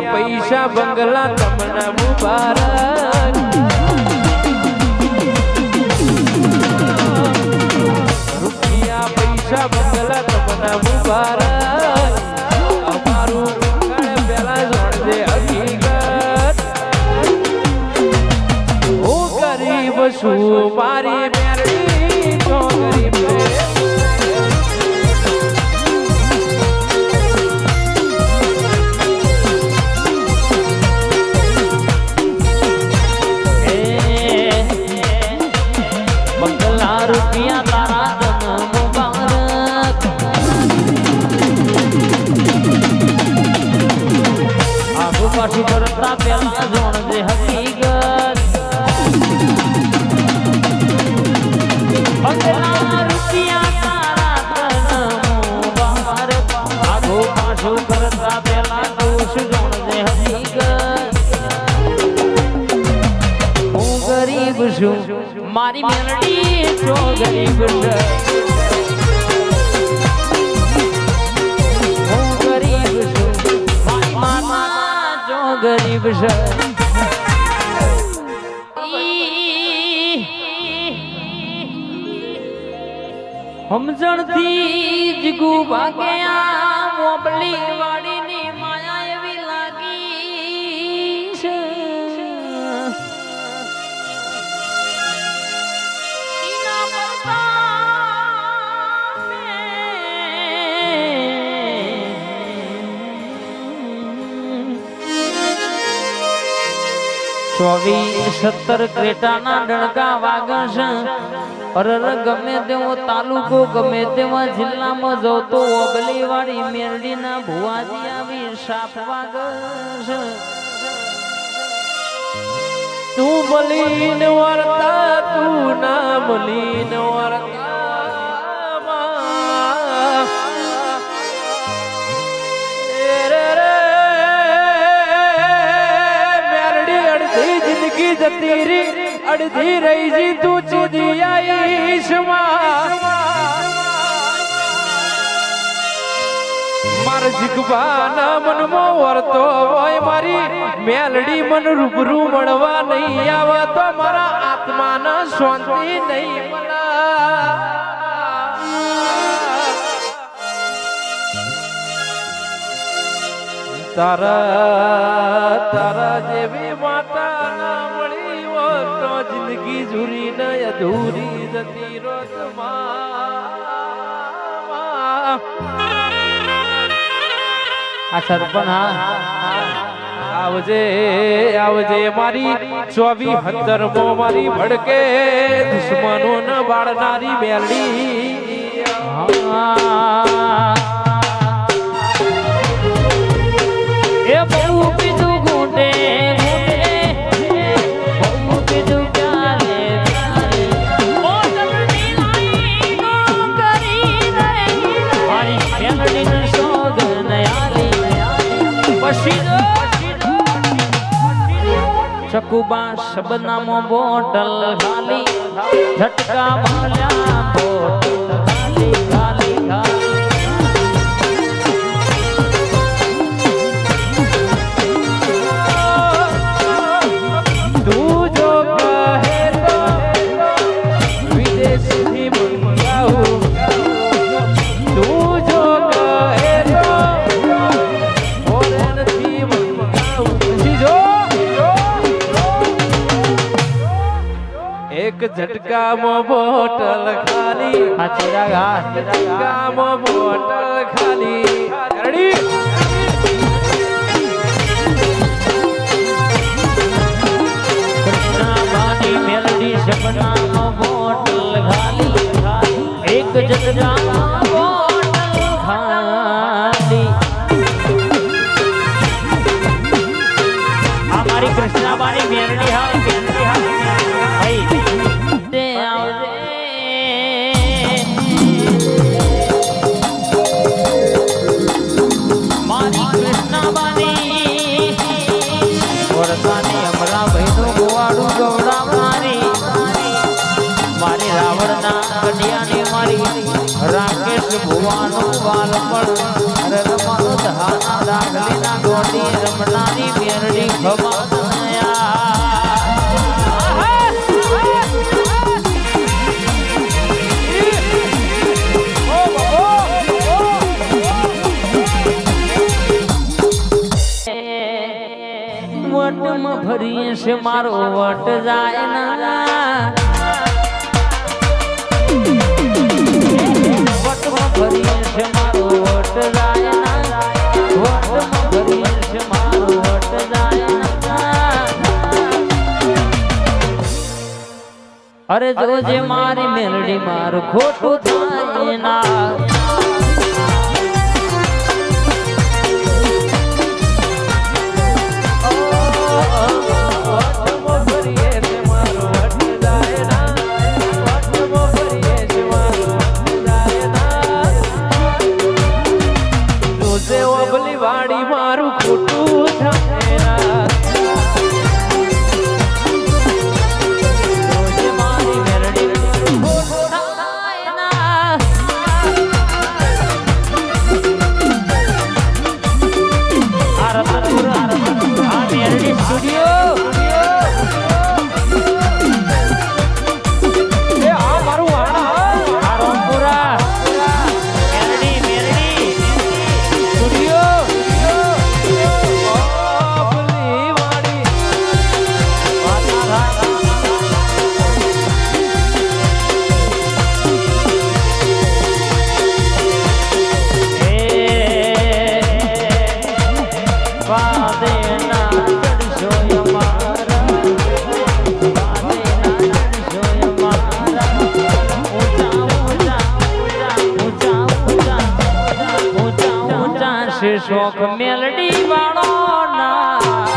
રૂપિયા પૈસા બંગલા તમને મુબારક. રૂપિયા પૈસા બંગલા તમને મુબારક. અમારું મંગળ પેલા જોડજે હકીકત. મારી આગુ પાછું કરતા પેલા હકીકત મુબારક આગુ પાછું કરતા પેલા દોષ જોણજે હકીકત હું ગરીબ મારી મેલડી છો. ગરીબ છે સમજણથી જીગુ ભાગ્યા મોબલી વાડીની ચોવીસ, સત્તર ક્રેટાના ડણકા વાગશ અરર ગમે તેવો તાલુકો, ગમે તેવા જિલ્લામાં જોતો ઓબલી વાળી મેરડીના ભુવાજી આવી સાપ વાગશ તું બલીન વર્તા, તું ના બલીન અડધી રહી જી તું આઈશ માર જીગભાના મનમાં વરતો હોય મારી મેલડી મન રૂબરૂ મળવા નહીં આવે તો આત્માને શાંતિ નહીં મળે. તારા તારા જેવી જિંદગી જુરી ને અધૂરી જતી રોજ આ સરપંચ, હા. આવજે આવજે મારી ચોવી હતર મો મારી ભડકે, દુશ્મનો ન બાળનારી મેલડી એ ચકુબા શબનામો બોટલ ખાલી ઝટકા માલ્યા બોટલ. ઝટકામાં બોટલ ખાલી. ઝટકામાં બોટલ ખાલી. રેડી મેલડી સપનાનો બોટલ ખાલી. એક જગડામાં બોટલ ખાલી. આ મારી કૃષ્ણાબાની મેલડી હા મેલડી હા રાવણના કડિયાની મારી રાકેશ ભુવાનું બાલપણ અરે રમાનું દહાના દાખલીના ગોટી રમનારી મેરડી છે, મારો વટ જાય ના. અરે જોજે મારી મેલડી માર ખોટું થાય ના. શોખ મેલડી વાળો ના